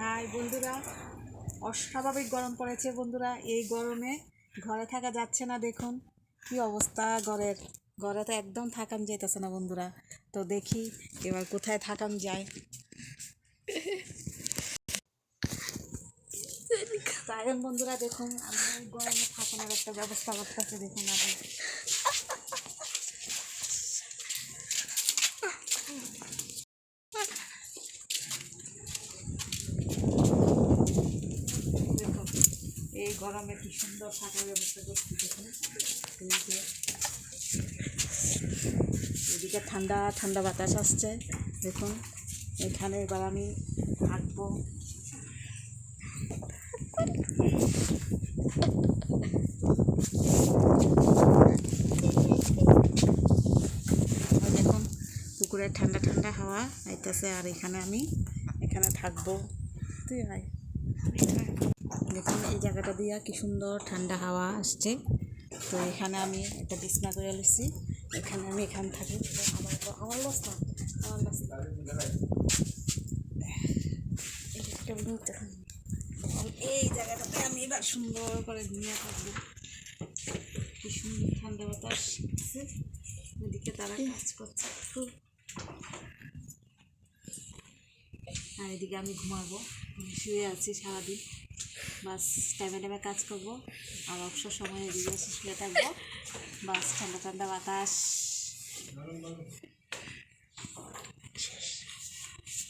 High বন্ধুরা, অস্বাভাবিক গরম পড়েছে বন্ধুরা। এই গরমে ঘরে থাকা যাচ্ছে না, দেখুন কি অবস্থা ঘরের। ঘরে তো একদম থাকান যেতেছে না বন্ধুরা। তো দেখি এবার কোথায় থাকান যায়। তাই বন্ধুরা, দেখুন, আমি গরমে থাকানোর একটা ব্যবস্থা করতেছি, দেখুন আপনি দেখুন এই গরমে কি সুন্দর থাকার ব্যবস্থা করছি দেখুন এদিকে ঠান্ডা ঠান্ডা বাতাস আসছে। দেখুন, এখানে এবার আমি ওই দেখুন পুকুরের ঠান্ডা ঠান্ডা হাওয়া আইতেছে, আর এখানে আমি, এখানে থাকব। তুই ভাই দেখুন, এই জায়গাটা দিয়া কি সুন্দর ঠান্ডা হাওয়া আসছে। তো এখানে আমি একটা বিছনা করে লিছি। এখানে আমি এখানে থাকি আমার আমার লস না, আমার লস এই জায়গাটাতে আমি এবার সুন্দর করে ঘুমিয়ে থাকব। কি সুন্দর ঠান্ডা বাতাস ওদিকে তারা কাজ করছে খুব আর এদিকে আমি ঘুমাবো। শুয়ে আছি সারাদিন। বাস, টাইমে টাইমে কাজ করব। আর অবসর সময়ে এদিকে শুয়ে থাকব। বাস ঠান্ডা ঠান্ডা বাতাস।